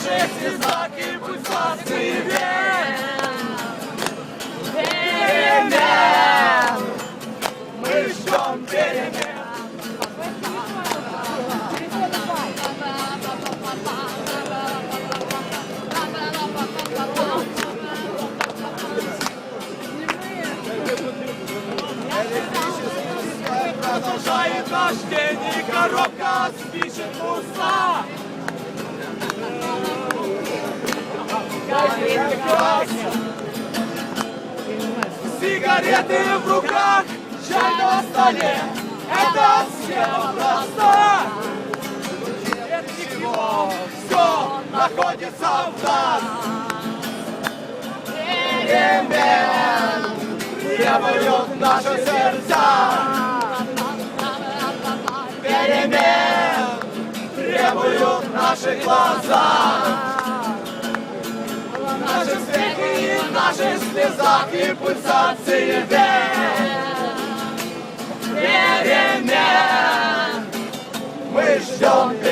слезах и пульсации вен. Перемен. Мы ждем перемен. Продолжает наш день и коробка спичек пуста. Сигареты в руках, чай на столе. Это проста. Нет ничего, все находится в нас. Перемен требуют наши сердца. Перемен требуют наши глаза. Наши смехи и в наших слезах и пульсации вен. Перемен мы ждем.